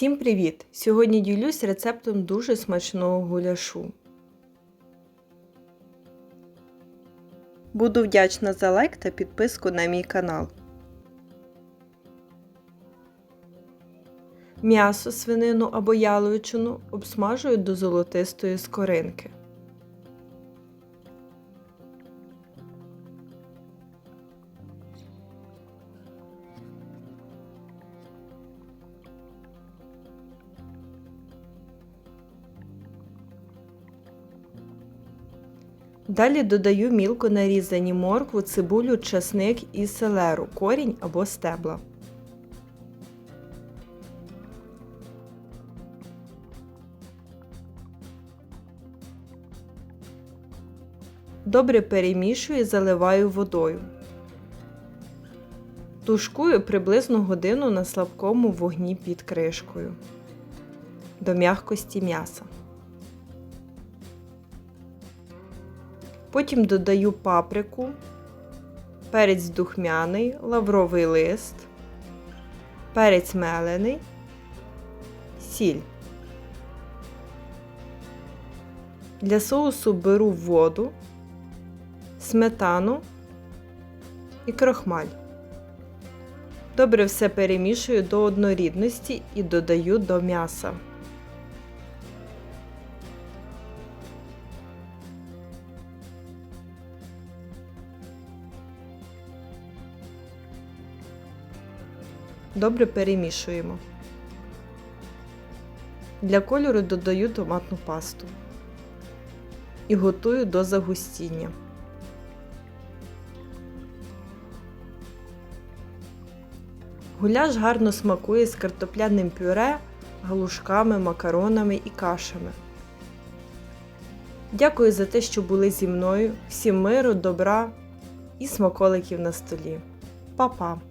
Всім привіт! Сьогодні ділюсь рецептом дуже смачного гуляшу. Буду вдячна за лайк та підписку на мій канал. М'ясо, свинину або яловичину обсмажую до золотистої скоринки. Далі додаю мілко нарізані моркву, цибулю, часник і селеру, корінь або стебла. Добре перемішую і заливаю водою. Тушкую приблизно годину на слабкому вогні під кришкою до м'якості м'яса. Потім додаю паприку, перець духмяний, лавровий лист, перець мелений, сіль. Для соусу беру воду, сметану і крохмаль. Добре все перемішую до однорідності і додаю до м'яса. Добре перемішуємо. Для кольору додаю томатну пасту і готую до загустіння. Гуляш гарно смакує з картопляним пюре, галушками, макаронами і кашами. Дякую за те, що були зі мною. Всім миру, добра і смаколиків на столі. Па-па!